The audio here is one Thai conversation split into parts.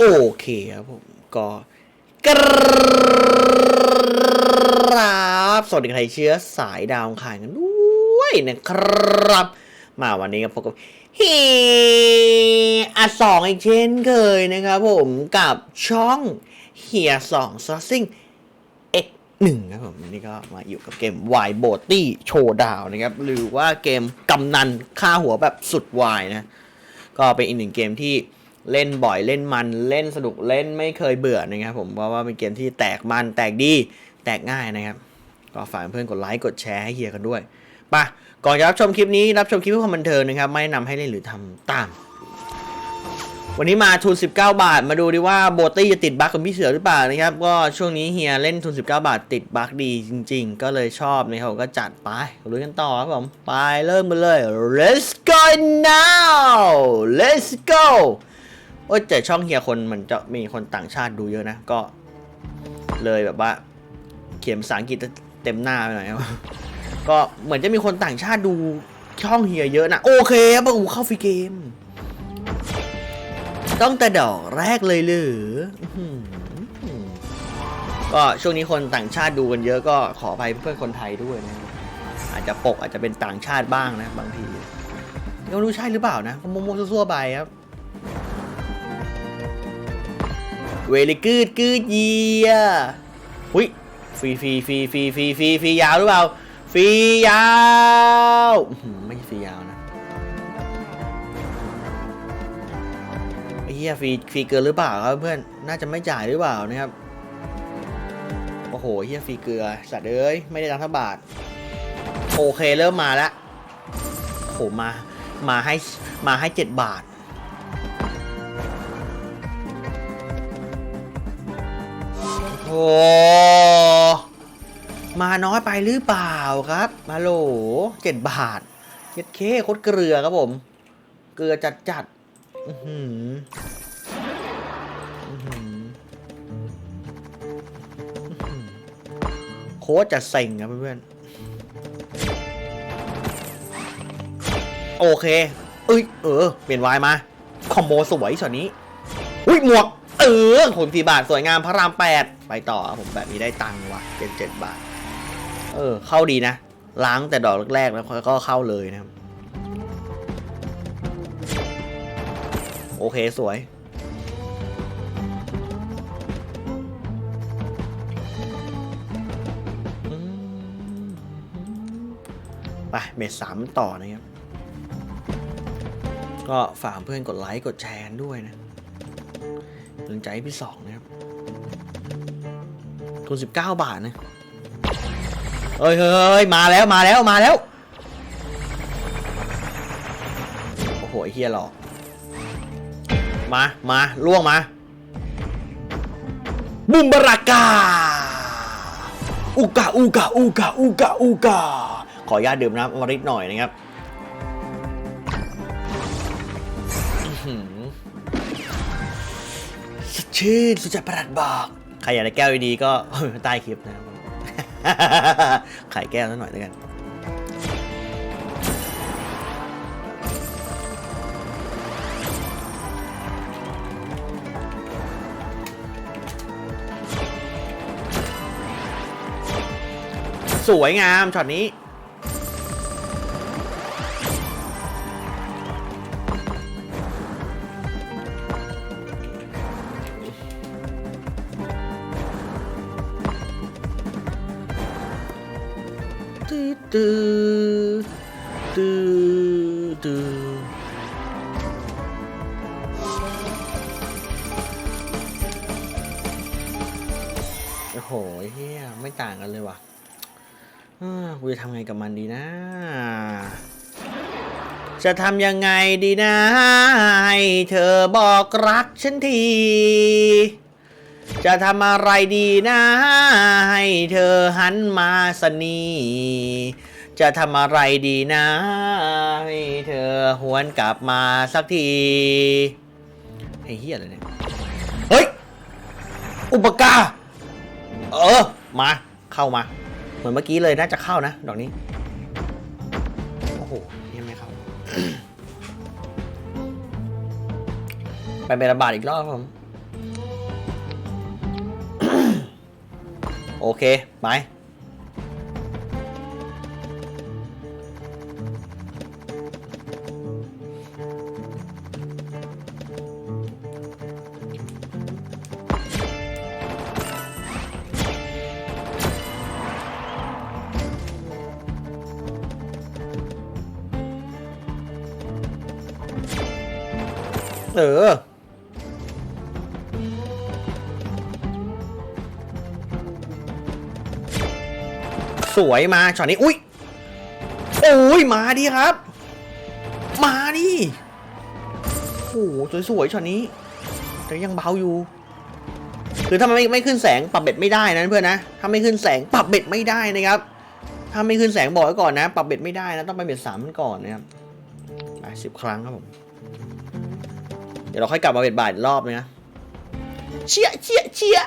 โอเคครับผมก็กราบสวัสดีใครเชื้อสายดาวอังขายกันด้วยนะครับ มาวันนี้ก็พบกับเฮอะสองอีกเช่นเคยนะครับผมกับช่องเฮียสองซอสซิ่ง X หนึ่งนะครับผมนนี้ก็มาอยู่กับเกม Y b o t y Showdown นะครับ หรือว่าเกมกำนันฆ่าหัวแบบสุดวายนะ ก็เป็นอีกหนึ่งเกมที่ เล่นบ่อยเล่นมันเล่นสนุกเล่นไม่เคยเบื่อนะครับผมเพราะว่าเป็นเกมที่แตกมันแตกดีแตกง่ายนะครับ ก็ฝากเพื่อนกดไลค์กดแชร์ให้เฮียกันด้วยปะก่อนจะรับชมคลิปนี้รับชมคลิปเพื่อความบันเทิงนะครับ ไม่แนะนำให้เล่นหรือทำตาม วันนี้มาทุน 19 บาท มาดูดิว่าโบตี้จะติดบั๊กกับพี่เสือหรือเปล่านะครับ ก็ช่วงนี้เฮียเล่นทุน 19 บาท ติดบั๊กดีจริง ๆ ก็เลยชอบนะครับก็จัดไปลุยกันต่อครับผมไปเริ่มกันเลย let's go now let's go โอ้ยแต่ช่องเฮียคนมันจะมีคนต่างชาติดูเยอะนะ ก็ เลยแบบว่า เขียนภาษาอังกฤษเต็มหน้าไปหน่อยก็เหมือนจะมีคนต่างชาติดูช่องเฮียเยอะนะ โอเคครับโอ้โหเข้าฟรีเกม ต้องแต่ดอกแรกเลยหรือก็ช่วงนี้คนต่างชาติดูกันเยอะก็ขออภัยเพื่อนคนไทยด้วยนะ อาจจะปกอาจจะเป็นต่างชาติบ้างนะ บางทีก็ไม่รู้ใช่หรือเปล่านะก็มั่วๆซั่วๆไปครับ เวลิกืดกืดเยียหุ้ยฟรีฟรีฟรีฟรีฟรีฟรีฟรียาวหรือเปล่าฟรียาวไม่ฟรียาวนะเหี้ยฟรีฟรีเกินหรือเปล่าครับเพื่อนน่าจะไม่จ่ายหรือเปล่านะครับโอ้โหเหี้ยฟรีเกลือสัตว์เอ้ยไม่ได้ตังค์สักบาทโอเคเริ่มมาแล้วโหมามาให้มาให้เจ็ดบาท โอ้มาน้อยไปหรือเปล่าครับ มาโหลเจ็ดบาทเจ็ดเคโคตรเกลือครับผม เกลือจัดจัดๆอื้อหืออื้อหืออื้อหือโค้ชจะเซ็งครับเพื่อนโอเค เอ้ย เออ เปลี่ยนวายมา คอมโบสวยช็อตนี้ อุ้ยหมวก เออขนสี่บาทสวยงามพระรามแปดไปต่อผมแบบนี้ได้ตังค์ว่ะเจ็ดเจ็ดบาท เออ เข้าดีนะ ล้างแต่ดอกแรกๆแล้วก็เข้าเลยนะครับ โอเคสวยไปเมทสามต่อนะครับ ก็ฝากเพื่อนกดไลค์ กดแชร์ด้วยนะ กำลังใจพี่สองนะครับทุนสิบเก้าบาทนะเฮ้ยเฮ้ยเฮ้ยมาแล้วมาแล้วมาแล้ว โอ้โหเฮียหลอกมามาล่วงมา บุมบรากาอุกาอุกาอุกาอุกาอุกาขออนุญาตดื่มน้ำอมฤตหน่อยนะครับ ชื่น สุดจะประหลัดบอก ใครอยากได้แก้วดีๆก็ใต้คลิปนะครับขายแก้วสักหน่อยแล้วกันสวยงามช็อตนี้ ตื้อตื้อตื้อโอ้โหเฮียไม่ต่างกันเลยว่ะกูจะทำไงกับมันดีนะ จะทำยังไงดีนะ ให้เธอบอกรักฉันที จะทำอะไรดีนะให้เธอหันมาสนีจะทำอะไรดีนะให้เธอหวนกลับมาสักทีไอ้เหี้ยอะไรเนี่ยเฮ้ยอุปการเออมาเข้ามา เหมือนเมื่อกี้เลยน่าจะเข้านะดอกนี้โอ้โหยังไม่เข้าไปเป็นระบาดอีกรอบครับผม โอเค ไป เออ สวยมาช็อตนี้อุ้ยโอ้ยมาดิครับ มาดิโอ้โหสวยๆช็อตนี้ แต่ยังเบาอยู่คือถ้ามันไม่ไม่ขึ้นแสงปรับเบ็ดไม่ได้นะเพื่อนนะถ้าไม่ขึ้นแสงปรับเบ็ดไม่ได้นะครับ ถ้าไม่ขึ้นแสงบอกไว้ก่อนนะ ปรับเบ็ดไม่ได้นะต้องไปเบ็ดสามมันก่อนนะครับไปสิบครั้งครับผมเดี๋ยวเราค่อยกลับมาเบ็ดบ่ายรอบนึงนะเชี่ยเชี่ยเชี่ย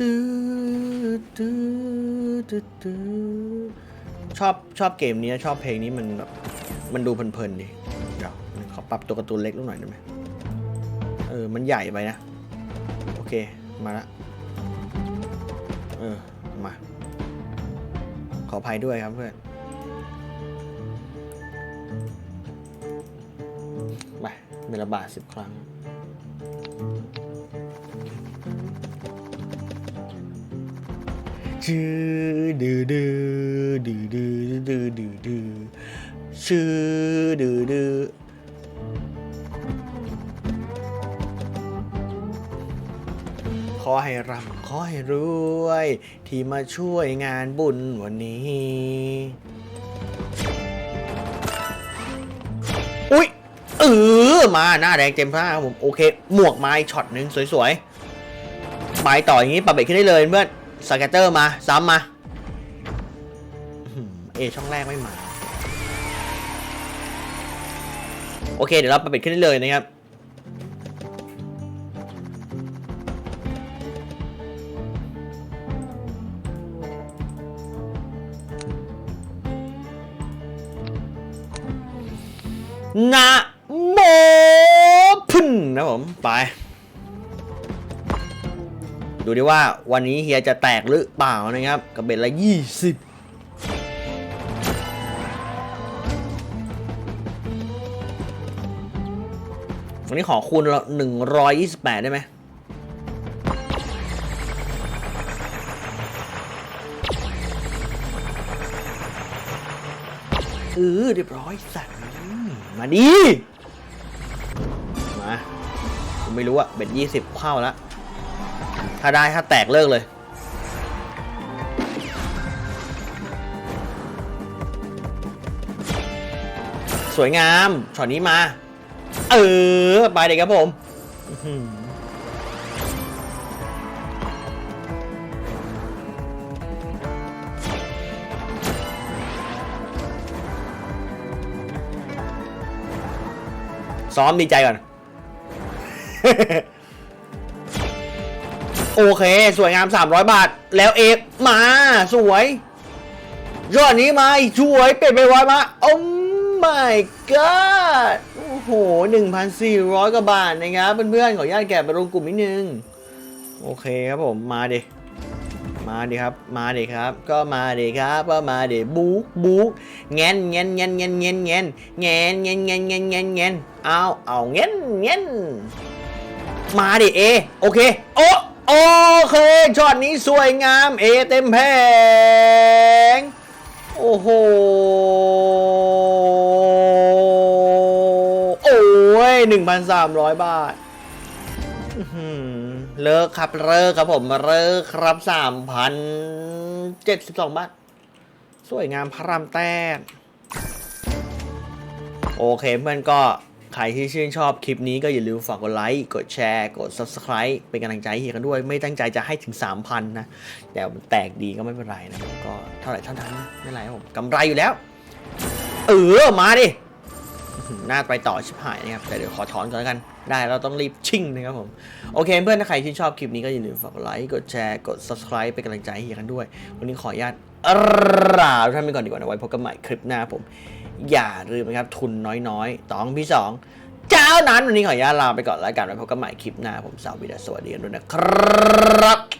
ตื้อตื้อตื้อตื้อชอบชอบเกมนี้ชอบเพลงนี้มันแบบมันดูเพลินๆดีเดี๋ยวขอปรับตัวการ์ตูนเล็กลงหน่อยได้ไหมเออ มันใหญ่ไปนะ โอเค มาละเออ มา ขออภัยด้วยครับเพื่อนไปเมลบาทสิบครั้ง ชื่อดื้อดื้อดื้อดื้อดื้อดื้อดื้อชื่อดื้อดื้อขอให้ร่ำขอให้รวย ที่มาช่วยงานบุญวันนี้อุ้ยเออมาหน้าแดงเต็มหน้าครับผม โอเค หมวกไม้ช็อตหนึ่งสวยๆไปต่ออย่างนี้ปรับเบรกขึ้นได้เลยเพื่อน สแกตเตอร์มา ซ้ำมาเอช่องแรกไม่มา โอเค เดี๋ยวเราปรับเบรกขึ้นได้เลยนะครับนะโมพึ่นนะผม ไป ดูดิว่าวันนี้เฮียจะแตกหรือเปล่านะครับกับเบ็ดละยี่สิบวันนี้ขอคูณหนึ่งร้อยยี่สิบแปดได้ไหมเออเรียบร้อยสัตว์มาดีมา ผมไม่รู้อะเบ็ดยี่สิบเข้าแล้ว ถ้าได้ถ้าแตกเลิกเลย สวยงามช็อตนี้มา เออไปเด็กครับผมซ้อมดีใจก่อน โอเค สวยงาม 300 บาท แล้วเอกมาสวย ยอดนี้มาอีกสวยเปลี่ยนไปไวมา โอ้ my god โอ้โห 1,400 กว่าบาทนะครับเพื่อนๆขออนุญาตแกะไปลงกลุ่มนิดนึง โอเคครับผมมาดิมาดิครับ มาดิครับ ก็มาดิครับ ก็มาดิบุ๊กบุ๊กเงี้ยเงี้ยเงี้ยเงี้ยเงี้ยเงี้ยเงี้ยเงี้ยเงี้ยเงี้ยเงี้ยเงี้ยเอาเอาเงี้ยเงี้ยมาดิเอ โอเค โอ โอเคช็อตนี้สวยงามเอเต็มแผง โอ้โห โอ้ยหนึ่งพันสามร้อยบาทเลิกครับเลิกครับผมเลิกครับสามพันเจ็ดสิบสองบาท สวยงามพระรามแต้มโอเคเพื่อนก็ ใครที่ชื่นชอบคลิปนี้ก็อย่าลืมฝากกดไลค์ กดแชร์ กด Subscribe เป็นกำลังใจให้เฮียกันด้วย ไม่ตั้งใจจะให้ถึง 3,000 นะ แต่มันแตกดีก็ไม่เป็นไรนะ ก็เท่าไหร่เท่านั้นไม่เป็นไรผมกำไรอยู่แล้ว เออ มาดิ น่าไปต่อชิบหายนะครับ แต่เดี๋ยวขอถอนก่อนแล้วกัน ได้เราต้องรีบชิ่งนะครับผม โอเคเพื่อนถ้าใครที่นชอบคลิปนี้ก็อย่าลืมฝากกดไลค์ กดแชร์ กด subscribe เป็นกำลังใจให้เฮียกันด้วย วันนี้ขออนุญาต ลาท่านไปก่อนดีกว่านะไว้พบกันใหม่คลิปหน้าผม อย่าลืมนะครับ ทุนน้อยๆต้องพี่สองเจ้านั้นวันนี้ขออนุญาตลาไปก่อนแล้วกันไว้พบกันใหม่คลิปหน้าผมสาววิดาสวัสดีกันด้วยนะครับ